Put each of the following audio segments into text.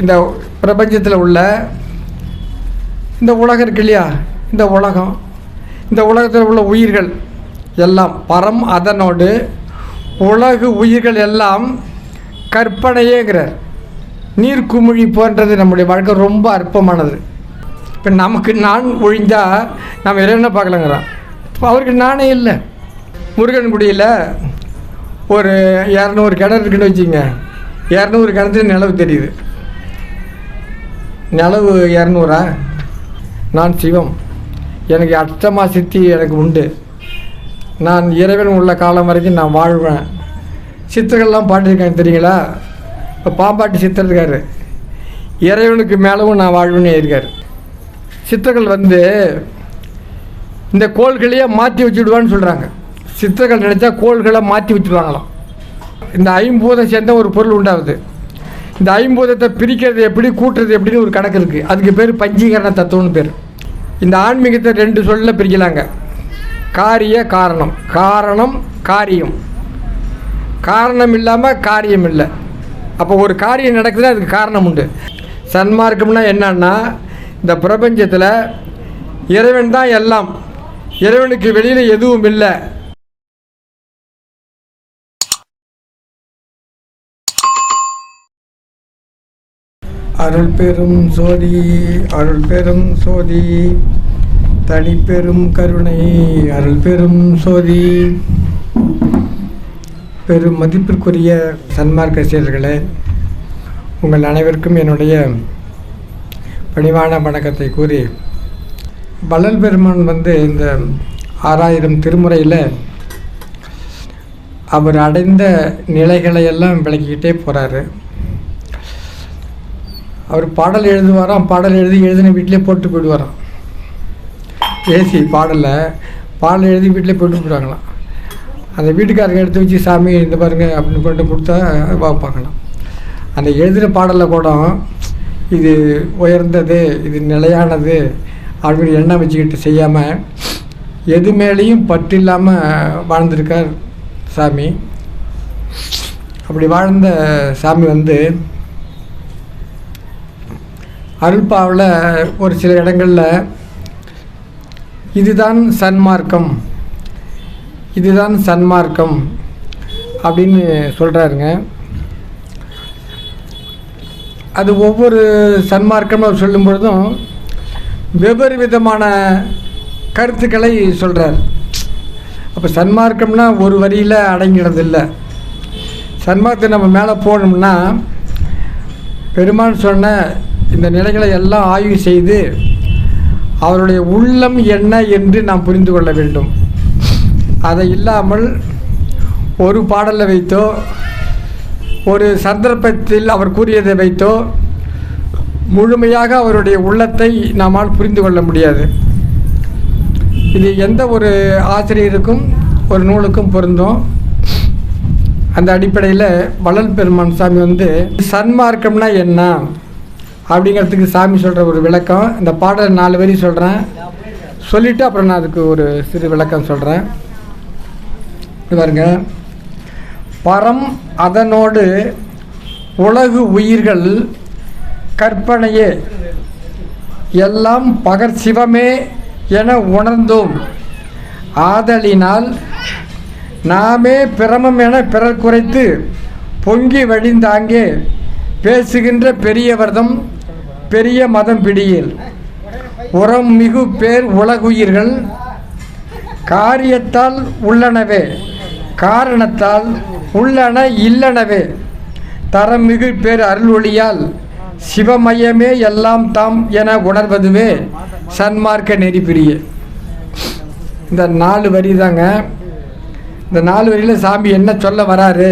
இந்த பிரபஞ்சத்தில் உள்ள இந்த உலகம் இருக்கு இல்லையா? இந்த உலகம். இந்த உலகத்தில் உள்ள உயிர்கள் எல்லாம் பரம் அதனோடு உலகு உயிர்கள் எல்லாம் கற்பனையேங்கிறார். நீர்க்குமிழி போன்றது நம்முடைய வாழ்க்கை ரொம்ப அற்பமானது. இப்போ நமக்கு நான் ஒழிஞ்சால் நம்ம இறைவனை பார்க்கலங்கிறான்? இப்போ அவருக்கு நானே இல்லை. முருகன்குடியில் ஒரு இரநூறு கிணறு இருக்குன்னு வச்சுங்க இரநூறு கிணத்துல நிலவு தெரியுது. நிலவு இரநூறா? நான் சிவம். எனக்கு அஷ்டமா சித்தி எனக்கு உண்டு. நான் இறைவன் உள்ள காலம் வரைக்கும் நான் வாழ்வேன். சித்தர்கள்லாம் பாட்டிருக்கேன் தெரியுங்களா? இப்போ பாம்பாட்டி சித்தர் இருக்கார். இறைவனுக்கு மேலவும் நான் வாழ்வேன்னு இருக்கார். சித்தர்கள் வந்து இந்த கோள்களையே மாற்றி வச்சுடுவான்னு சொல்கிறாங்க சித்தர்கள் நினச்சா கோள்களை மாற்றி வச்சுடுவாங்களாம் இந்த ஐம்பூதம் சேர்ந்த ஒரு பொருள் உண்டாகுது. இந்த ஐம்பூதத்தை பிரிக்கிறது எப்படி கூட்டுறது எப்படின்னு ஒரு கணக்கு இருக்குது அதுக்கு பேர் பஞ்சீகரண தத்துவம்னு பேர். இந்த ஆன்மீகத்தை ரெண்டு சொல்ல பிரிக்கலாங்க. காரிய காரணம். காரணம் காரியம். காரணம் இல்லாமல் காரியம் இல்லை. அப்போ ஒரு காரியம் நடக்குதுன்னா அதுக்கு காரணம் உண்டு. சன்மார்க்கம்னா என்னன்னா இந்த பிரபஞ்சத்தில் இறைவன் தான் எல்லாம். இறைவனுக்கு வெளியில் எதுவும் இல்லை. அருள் பெரும் சோதி அருள் பெரும் சோதி. தனிப்பெரும் கருணை அருள் பெரும் சோதி. பெரும் மதிப்பிற்குரிய சன்மார்க்க செயல்களே உங்கள் அனைவருக்கும் என்னுடைய பணிவான வணக்கத்தை கூறி வள்ளல் பெருமான் வந்து இந்த ஆறாயிரம் திருமுறையில் அவர் அடைந்த நிலைகளை எல்லாம் விளக்கிக்கிட்டே போகிறாரு அவர் பாடல் எழுதுவாராம் பாடல் எழுதி எழுதின வீட்டிலே போட்டு போயிடுவாராம் ஏசி பாடலை பாடல் எழுதி வீட்டிலே போட்டு போயிடுவாங்களாம் அந்த வீட்டுக்காரங்க எடுத்து வச்சு சாமி இந்த பாருங்க அப்படின்னு கொண்டு கொடுத்தா பார்ப்பாங்களாம். அந்த எழுதின பாடலில் கூட இது உயர்ந்தது இது நிலையானது அப்படின்னு எண்ணம் வச்சுக்கிட்டு செய்யாமல் எது மேலேயும் பற்று இல்லாமல் வாழ்ந்திருக்கார் சாமி. அப்படி வாழ்ந்த சாமி வந்து அருள்பாவில் ஒரு சில இடங்களில் இதுதான் சன்மார்க்கம் இதுதான் சன்மார்க்கம் அப்படின்னு சொல்கிறாருங்க அது ஒவ்வொரு சன்மார்க்கம் அவர் சொல்லும் பொழுதும் வெவ்வேறு விதமான கருத்துக்களை சொல்கிறார் அப்போ சன்மார்க்கம்னா ஒரு வரியில் அடங்கினதில்லை. சன்மார்க்கத்தை நம்ம மேலே போகணும்னா பெருமான் சொன்ன இந்த நிலைகளை எல்லாம் ஆய்வு செய்து அவருடைய உள்ளம் என்ன என்று நாம் புரிந்து கொள்ள வேண்டும். அதை இல்லாமல் ஒரு பாடலை வைத்தோ ஒரு சந்தர்ப்பத்தில் அவர் கூறியதை வைத்தோ முழுமையாக அவருடைய உள்ளத்தை நம்மால் புரிந்து கொள்ள முடியாது. இது எந்த ஒரு ஆசிரியருக்கும் ஒரு நூலுக்கும் பொருந்தும். அந்த அடிப்படையில் வள்ளல் பெருமான் சாமி வந்து சன்மார்க்கம்னா என்ன? அப்படிங்கிறதுக்கு சாமி சொல்கிற ஒரு விளக்கம். இந்த பாடல் நாலு வரி சொல்கிறேன் சொல்லிவிட்டு அப்புறம் நான் அதுக்கு ஒரு சிறு விளக்கம் சொல்கிறேன் பாருங்க. பரம் அதனோடு உலகு உயிர்கள் கற்பனையே. எல்லாம் பகர் சிவமே என உணர்ந்தோம். ஆதலினால் நாமே பிரமம் என பிறர் குறைத்து பொங்கி வழிந்தாங்கே பேசுகின்ற பெரியவர்தம் பெரிய மதம் பிடியில். உரம் மிகு பேர் உலகுயிர்கள். காரியத்தால் உள்ளனவே காரணத்தால் உள்ளன இல்லனவே. தரம் மிகு பேர் அருள்வொழியால் சிவமயமே எல்லாம் தாம் என உணர்வதுவே சன்மார்க்க நெறிப்பிரிய இந்த நாலு வரி தாங்க இந்த நாலு வரியில் சாமி என்ன சொல்ல வராரு?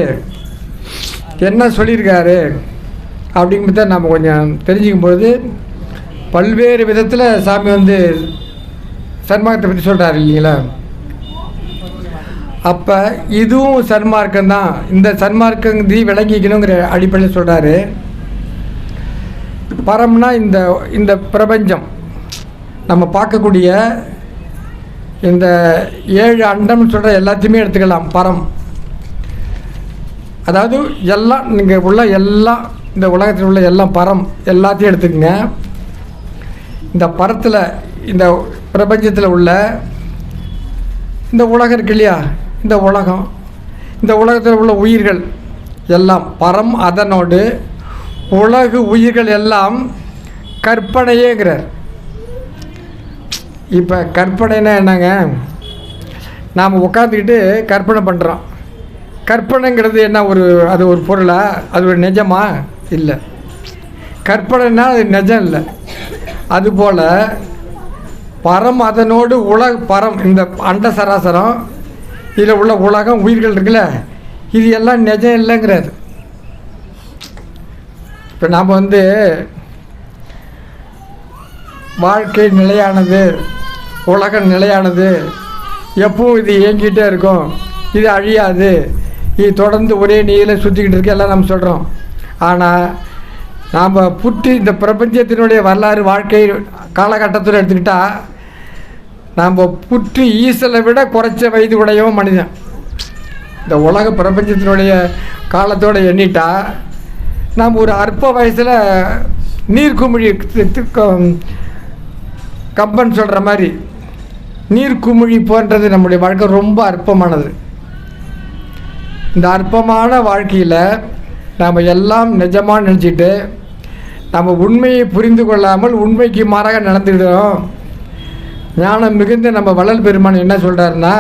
என்ன சொல்லியிருக்காரு? அப்படிங்கிறத நம்ம கொஞ்சம் தெரிஞ்சுக்கும் பொழுது பல்வேறு விதத்தில் சாமி வந்து சன்மார்க்கத்தை பற்றி சொல்கிறாரு இல்லைங்களா? அப்போ இதுவும் சன்மார்க்கம் தான். இந்த சன்மார்க்கந்தி விளங்கிக்கணுங்கிற அடிப்படையில் சொல்கிறாரு பரம்னா இந்த இந்த பிரபஞ்சம். நம்ம பார்க்கக்கூடிய இந்த ஏழு அண்டம்னு சொல்கிற எல்லாத்தையுமே எடுத்துக்கலாம். பரம். அதாவது எல்லாம் நீங்கள் உள்ள எல்லாம் இந்த உலகத்தில் உள்ள எல்லாம் பரம் எல்லாத்தையும் எடுத்துக்கங்க. இந்த பரத்தில் இந்த பிரபஞ்சத்தில் உள்ள இந்த உலகம் இருக்கு இல்லையா? இந்த உலகம். இந்த உலகத்தில் உள்ள உயிர்கள் எல்லாம் பரம் அதனோடு உலகு உயிர்கள் எல்லாம் கற்பனையேங்கிறார். இப்போ கற்பனைனா என்னங்க? நாம் உட்காந்துக்கிட்டு கற்பனை பண்ணுறோம் கற்பனைங்கிறது என்ன ஒரு அது ஒரு பொருளா? அது ஒரு நிஜமா? இல்லை. கற்பனைனா அது நிஜம் இல்லை. அதுபோல் பரம் அதனோடு உலக பரம் இந்த அண்ட சராசரம் இதில் உள்ள உலகம் உயிர்கள் இருக்குல்ல இது எல்லாம் நிஜம் இல்லைங்கிறாரு. இப்போ நாம் வந்து வாழ்க்கை நிலையானது உலகம் நிலையானது எப்பவும் இது இயங்கிட்டே இருக்கும் இது அழியாது இது தொடர்ந்து ஒரே நீரில் சுற்றிக்கிட்டு இருக்கு எல்லாம் நம்ம சொல்கிறோம் ஆனால் நாம் புற்றி இந்த பிரபஞ்சத்தினுடைய வரலாறு வாழ்க்கை காலகட்டத்தில் எடுத்துக்கிட்டால் நாம் புற்றி ஈசலை விட குறைச்ச வயது உடையவன் மனிதன். இந்த உலக பிரபஞ்சத்தினுடைய காலத்தோடு எண்ணிட்டா நாம் ஒரு அற்ப வயசில் நீர்க்குமிழி கம்பன் சொல்கிற மாதிரி நீர்க்குமிழி போன்றது நம்முடைய வாழ்க்கை ரொம்ப அற்பமானது. இந்த அற்பமான வாழ்க்கையில் நாம் எல்லாம் நிஜமாக நினச்சிட்டு நம்ம உண்மையை புரிந்து கொள்ளாமல் உண்மைக்கு மாறாக நடந்துடுறோம் ஞானம் மிகுந்த நம்ம வள்ளல் பெருமான் என்ன சொல்கிறாருன்னா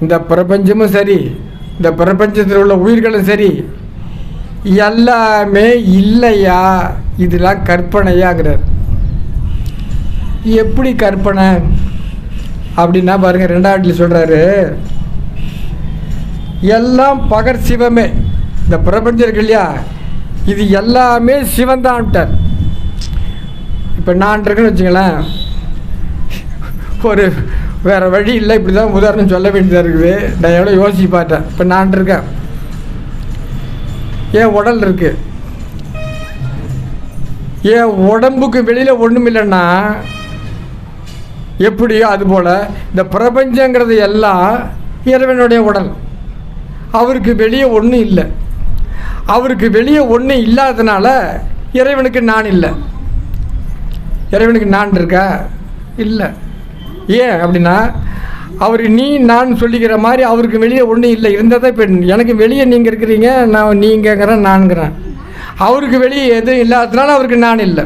இந்த பிரபஞ்சமும் சரி இந்த பிரபஞ்சத்தில் உள்ள உயிர்களும் சரி எல்லாமே இல்லையா? இதெல்லாம் கற்பனையாங்கிறார் எப்படி கற்பனை? அப்படின்னா பாருங்க ரெண்டாவட்டில் சொல்கிறாரு எல்லாம் பகர் சிவமே. இந்த பிரபஞ்சம் இருக்கு இல்லையா? இது எல்லாமே சிவன்தான்ட்டார் இப்போ நான் இருக்கேன்னு வச்சுங்களேன் ஒரு வேறு வழி இல்லை இப்படி தான் உதாரணம் சொல்ல வேண்டியதாக இருக்குது. நான் எவ்வளோ யோசிச்சு பார்த்தேன். இப்போ நான் இருக்கேன். என் உடல் இருக்கு. என் உடம்புக்கு வெளியில் ஒன்றும் இல்லைன்னா எப்படியோ அதுபோல் இந்த பிரபஞ்சங்கிறது எல்லாம் இறைவனுடைய உடல். அவருக்கு வெளியே ஒன்றும் இல்லை. அவருக்கு வெளியே ஒன்றும் இல்லாததுனால இறைவனுக்கு நான் இல்லை. இறைவனுக்கு நான் இருக்கா? இல்லை. ஏன் அப்படின்னா அவர் நீ நான் சொல்லிக்கிற மாதிரி அவருக்கு வெளியே ஒன்றும் இல்லை. இருந்தால் தான் இப்போ எனக்கு வெளியே நீங்கள் இருக்கிறீங்க நான் நீங்கிறேன் நான்கிறேன் அவருக்கு வெளியே எதுவும் இல்லாததுனால அவருக்கு நான் இல்லை.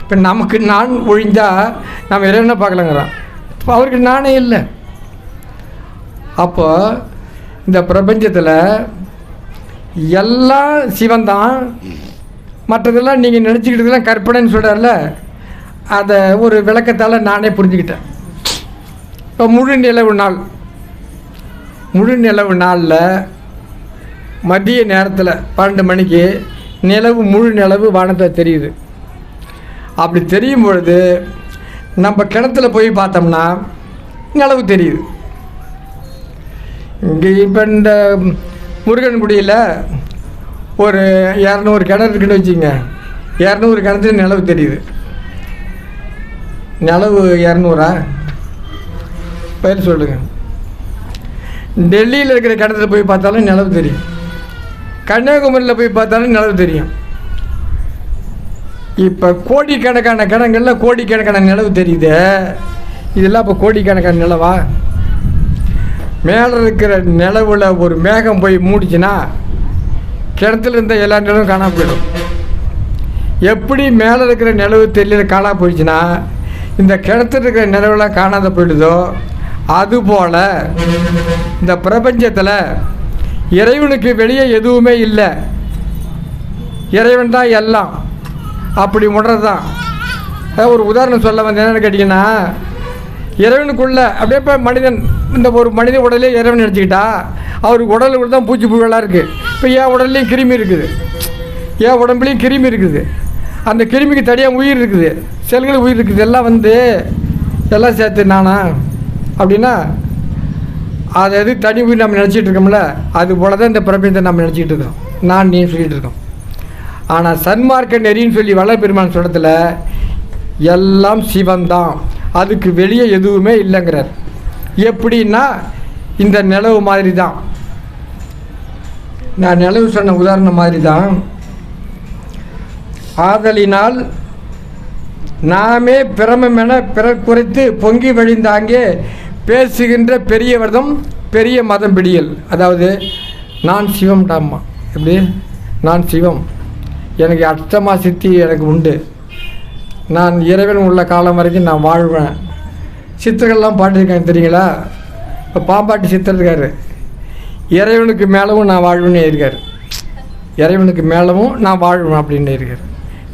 இப்போ நமக்கு நான் ஒழிஞ்சால் நம்ம இறைவனை பார்க்கலங்கிறான். இப்போ அவருக்கு நானே இல்லை. அப்போ இந்த பிரபஞ்சத்தில் எல்லாம் சிவன்தான். மற்றதெல்லாம் நீங்கள் நினச்சிக்கிட்டதெல்லாம் கற்பனைன்னு சொல்கிறார்ல அதை ஒரு விளக்கத்தால் நானே புரிஞ்சுக்கிட்டேன். இப்போ முழு நிலவு நாள் முழு நிலவு நாளில் மதிய நேரத்தில் பன்னெண்டு மணிக்கு நிலவு முழு நிலவு வானத்தில் தெரியுது. அப்படி தெரியும் பொழுது நம்ம கிணத்துல போய் பார்த்தோம்னா நிலவு தெரியுது. இங்கே இப்போ இந்த முருகன்குடியில் ஒரு இரநூறு கிணறு இருக்குன்னு வச்சுங்க இரநூறு கிணத்துல நிலவு தெரியுது. நிலவு இரநூறா? பேர் சொல்லுங்க. டெல்லியில் இருக்கிற கிணத்துல போய் பார்த்தாலும் நிலவு தெரியும். கன்னியாகுமரியில் போய் பார்த்தாலும் நிலவு தெரியும். இப்போ கோடிக்கணக்கான கிணங்களில் கோடிக்கணக்கான நிலவு தெரியுது. இதெல்லாம் இப்போ கோடிக்கணக்கான நிலவா? மேலே இருக்கிற நிலவில் ஒரு மேகம் போய் மூடிச்சுன்னா கிணத்துல இருந்த எல்லா நிலவும் காணாம போயிடும். எப்படி மேலே இருக்கிற நிலவு தெரியல காணாம போயிடுச்சுன்னா இந்த கிணத்துல இருக்கிற நிலவெல்லாம் காணாத போயிடுதோ அதுபோல் இந்த பிரபஞ்சத்தில் இறைவனுக்கு வெளியே எதுவுமே இல்லை. இறைவன் தான் எல்லாம். அப்படி முடுறது தான் அதாவது ஒரு உதாரணம் சொல்ல வந்து என்னென்னு கேட்டிங்கன்னா இறைவனுக்குள்ள அப்படியே இப்போ மனிதன் இந்த ஒரு மனித உடலே இறைவன் நினச்சிக்கிட்டா அவருக்கு உடலுக்குள்ள தான் பூச்சி புகழாக இருக்குது இப்போ என் உடல்லையும் கிருமி இருக்குது. என் உடம்புலையும் கிருமி இருக்குது. அந்த கிருமிக்கு தனியாக உயிர் இருக்குது. செல்கள் உயிர் இருக்குது. எல்லாம் வந்து எல்லாம் சேர்த்து நானா? அப்படின்னா அது எது தனி உயிர் நம்ம நினச்சிட்டு இருக்கோம்ல அது போல தான் இந்த பிரபஞ்சத்தை நம்ம நினச்சிக்கிட்டு இருக்கோம். நான் நீ சொல்லிகிட்டு இருக்கோம். ஆனால் சன்மார்க்க நெறின்னு சொல்லி வள பெருமான் சொல்கிறதுல எல்லாம் சிவன்தான். அதுக்கு வெளியே எதுவுமே இல்லைங்கிறார். எப்படின்னா இந்த நிலவு மாதிரி தான் நான் நிலவு சொன்ன உதாரணம் மாதிரி தான் ஆதலினால் நாமே பிரமென பிறர் குறைத்து பொங்கி வழிந்தாங்கே பேசுகின்ற பெரியவர்தம் பெரிய மதம் பிடியல். அதாவது நான் சிவம் டாம்மா. எப்படி? நான் சிவம். எனக்கு அஷ்டமா சித்தி எனக்கு உண்டு. நான் இறைவன் உள்ள காலம் வரைக்கும் நான் வாழ்வேன். சித்தர்கள்லாம் பாடியிருக்காங்க தெரியுங்களா? இப்போ பாம்பாட்டி சித்தர் இருக்கார். இறைவனுக்கு மேலவும் நான் வாழ்வுன்னு இருக்கார் இறைவனுக்கு மேலவும் நான் வாழ்வேன் அப்படின்னு இருக்கார்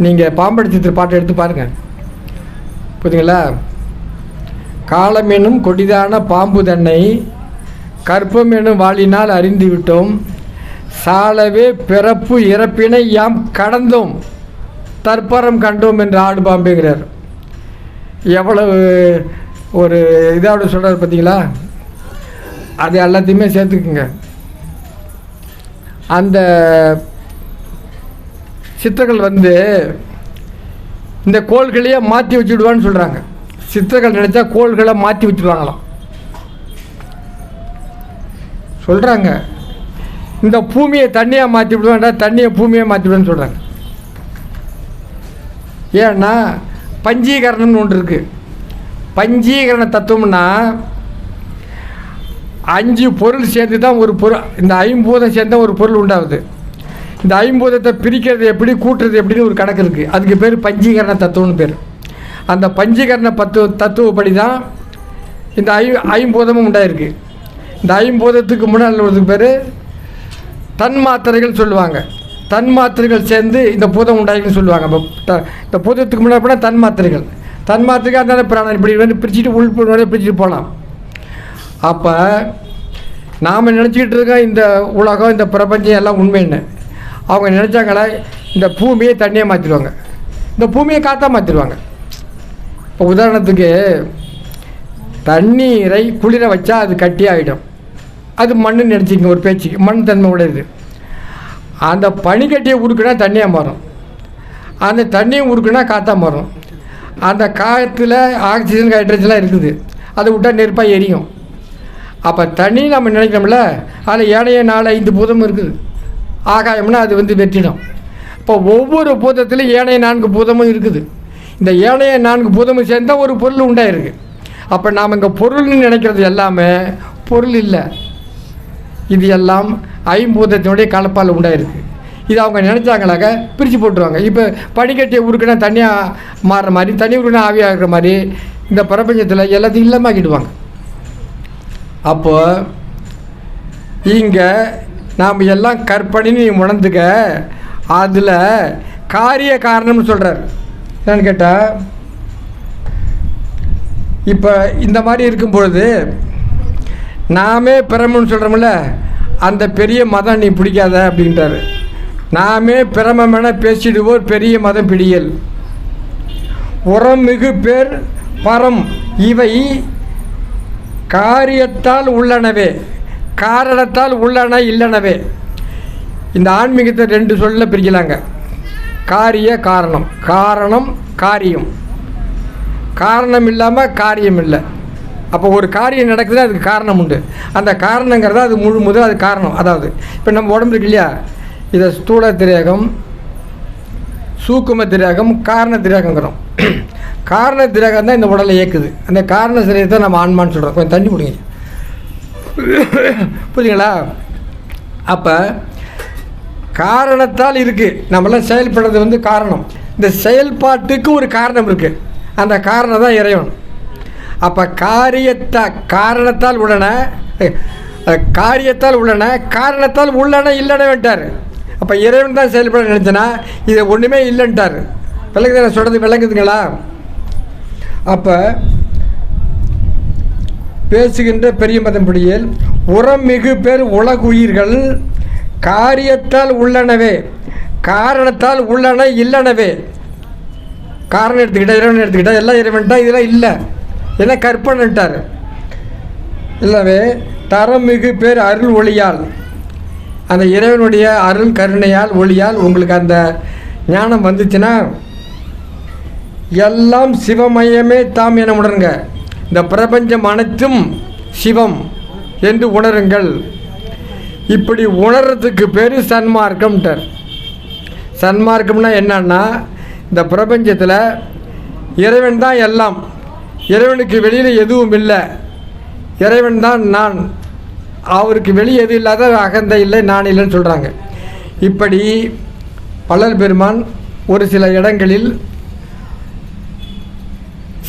நீங்கள் பாம்பாட்டி சித்தர் பாட்டை எடுத்து பாருங்கள் புரியுதுங்களா? காலம் எனும் கொடிதான பாம்பு தன்னை கற்பம் எனும் வாழினால் அறிந்து விட்டோம் சாலவே பிறப்பு இறப்பினை யாம் கடந்தோம். தற்பரம் கண்டோம் என்று ஆடு பாம்புங்கிறார். எவ்வளவு ஒரு இதோட சொல்கிறார் பார்த்தீங்களா அது எல்லாத்தையுமே சேர்த்துக்குங்க. அந்த சித்தர்கள் வந்து இந்த கோள்களையே மாற்றி வச்சுடுவான்னு சொல்கிறாங்க சித்தர்கள் நினச்சா கோள்களை மாற்றி வச்சுடுவாங்களாம் சொல்கிறாங்க இந்த பூமியை தண்ணியாக மாற்றி விடுவாண்டா தண்ணியை பூமியை மாற்றி விடுவேன்னு சொல்கிறாங்க ஏன்னா பஞ்சீகரணம்னு ஒன்று இருக்குது பஞ்சீகரண தத்துவம்னா அஞ்சு பொருள் சேர்ந்து தான் ஒரு பொருள் இந்த ஐம்பூதம் சேர்ந்தா ஒரு பொருள் உண்டாகுது. இந்த ஐம்பூதத்தை பிரிக்கிறது எப்படி கூட்டுறது எப்படின்னு ஒரு கணக்கு இருக்குது அதுக்கு பேர் பஞ்சீகரண தத்துவம்னு பேர். அந்த பஞ்சீகரண பத்து தத்துவப்படி தான் இந்த ஐ ஐம்பூதமும் உண்டாயிருக்கு. இந்த ஐம்பூதத்துக்கு முன்னால் உள்ளதுக்கு பேர் தன்மாத்திரைகள் சொல்லுவாங்க. தன்மாத்திரைகள் சேர்ந்து இந்த பூதம் உண்டாயிருக்குன்னு சொல்லுவாங்க. இப்போ த- இந்த பூதத்துக்கு முன்னாடி போனால் தன்மாத்திரைகள். தன்மாத்திரைகள் அந்த பிராணம் இப்படி வந்து பிரிச்சுட்டு உள் பிரிச்சுட்டு போகலாம் அப்போ நாம் நினச்சிக்கிட்டு இருக்கோம் இந்த உலகம் இந்த பிரபஞ்சம் எல்லாம் உண்மைன்னு அவங்க நினச்சாங்களா இந்த பூமியை தண்ணியை மாற்றிடுவாங்க இந்த பூமியை காற்றா மாற்றிடுவாங்க இப்போ உதாரணத்துக்கு தண்ணீரை குளிர வச்சா அது கட்டி ஆகிடும் அது மண்ணுன்னு நினச்சிங்க ஒரு பேச்சுக்கு மண் தன்மை உடையது. அந்த பனிக்கட்டியை உருக்குனா தண்ணியாக மாறும். அந்த தண்ணியை உருக்குனா காற்றா மாறும். அந்த காற்றுல ஆக்சிஜன் ஹைட்ரஜன்லாம் இருக்குது. அதை விட்டால் நெருப்பாக எரியும். அப்போ தண்ணி நம்ம நினைக்கிறோம்ல அதில் ஏனைய நாலு ஐந்து பூதமும் இருக்குது. ஆகாயம்னா அது வந்து வெற்றிடம். இப்போ ஒவ்வொரு பூதத்திலும் ஏனைய நான்கு பூதமும் இருக்குது. இந்த ஏனைய நான்கு பூதமும் சேர்ந்தால் ஒரு பொருள் உண்டாயிருக்கு. அப்போ நாம் இங்கே பொருள்னு நினைக்கிறது எல்லாமே பொருள் இல்லை. இது எல்லாம் ஐம்பூதத்தினுடைய கலப்பால் உண்டாயிருக்கு. இது அவங்க நினச்சாங்களாக்க பிரித்து போட்டுருவாங்க. இப்போ பனிக்கட்டியை உருக்குனா தனியாக மாறுற மாதிரி தனி உருக்குனா ஆவியாகிற மாதிரி இந்த பிரபஞ்சத்தில் எல்லாத்தையும் இல்லாமக்கிடுவாங்க. அப்போது இங்கே நாம் எல்லாம் கற்பனைன்னு நீ உணர்ந்துக்க அதில் காரிய காரணம்னு சொல்கிறார் என்னன்னு கேட்டால் இப்போ இந்த மாதிரி இருக்கும் பொழுது நாமே பிரமன்னு சொல்கிறோம்ல அந்த பெரிய மதம் நீ பிடிக்காத அப்படின்ட்டாரு நாமே பிரமமென பேசிடுவோர் பெரிய மதம் பிடியல். உரம் மிகு பேர் பரம் இவை காரியத்தால் உள்ளனவே காரணத்தால் உள்ளன இல்லனவே. இந்த ஆன்மீகத்தை ரெண்டு சொல்ல பிரிக்கலாங்க. காரிய காரணம். காரணம் காரியம். காரணம் இல்லாமல் காரியம் இல்லை. அப்போ ஒரு காரியம் நடக்குது அதுக்கு காரணம் உண்டு. அந்த காரணங்கிறத அது முழு முதல் அது காரணம். அதாவது இப்போ நம்ம உடம்பு இருக்கு இல்லையா? இதை ஸ்தூல திரேகம் சூக்கும திரேகம் காரண திரேகங்கிறோம். காரண திரேகம் தான் இந்த உடலை இயக்குது. அந்த காரண சிறையத்தை நம்ம ஆன்மான்னு சொல்கிறோம் கொஞ்சம் தண்ணி பிடிங்க புரியுங்களா அப்போ காரணத்தால் இருக்குது நம்மளாம் செயல்படுறது வந்து காரணம். இந்த செயல்பாட்டுக்கு ஒரு காரணம் இருக்குது அந்த காரணம் தான் இறைவன். அப்போ காரியத்தா காரணத்தால் உள்ளன காரியத்தால் உள்ளன காரணத்தால் உள்ளன இல்லைன்னு வேண்டார் அப்போ இறைவன் தான் செயல்பட நினச்சனா? இதை ஒன்றுமே இல்லைன்ட்டார். விளங்குது நான் சொல்கிறது விளங்குதுங்களா? அப்போ பேசுகின்ற பெரிய மதம்படியில் உரம் மிகு பேர் உலகுயிர்கள் காரியத்தால் உள்ளனவே காரணத்தால் உள்ளன இல்லனவே. காரணம் எடுத்துக்கிட்டா இறைவன் எடுத்துக்கிட்டா எல்லாம் இறைவன்ட்டா இதெல்லாம் இல்லை. எல்லாம் கற்பனைட்டார் இல்லவே தரம் மிகு பேர் அருள் ஒளியால் அந்த இறைவனுடைய அருள் கருணையால் ஒளியால் உங்களுக்கு அந்த ஞானம் வந்துச்சுன்னா எல்லாம் சிவமயமே தாம் என உணருங்க. இந்த பிரபஞ்சம் அனைத்தும் சிவம் என்று உணருங்கள். இப்படி உணர்றதுக்கு பேர் சன்மார்க்கம்ட்டார். சன்மார்க்கம்னா என்னன்னா இந்த பிரபஞ்சத்தில் இறைவன் தான் எல்லாம். இறைவனுக்கு வெளியில் எதுவும் இல்லை. இறைவன் தான் நான். அவருக்கு வெளியே எதுவும் இல்லாத அகந்தை இல்லை நான் இல்லைன்னு சொல்கிறாங்க இப்படி வள்ளல் பெருமான் ஒரு சில இடங்களில்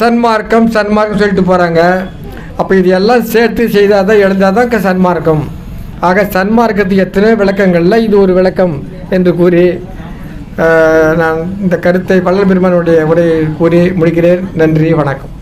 சன்மார்க்கம் சன்மார்க்கம் சொல்லிட்டு போகிறாங்க அப்போ இது எல்லாம் சேர்த்து செய்தால் தான் எழுந்தால் தான் சன்மார்க்கம். ஆக சன்மார்க்கத்துக்கு எத்தனையோ விளக்கங்களில் இது ஒரு விளக்கம் என்று கூறி நான் இந்த கருத்தை பல்லல் பெருமானுடைய உரையை கூறி முடிக்கிறேன். நன்றி வணக்கம்.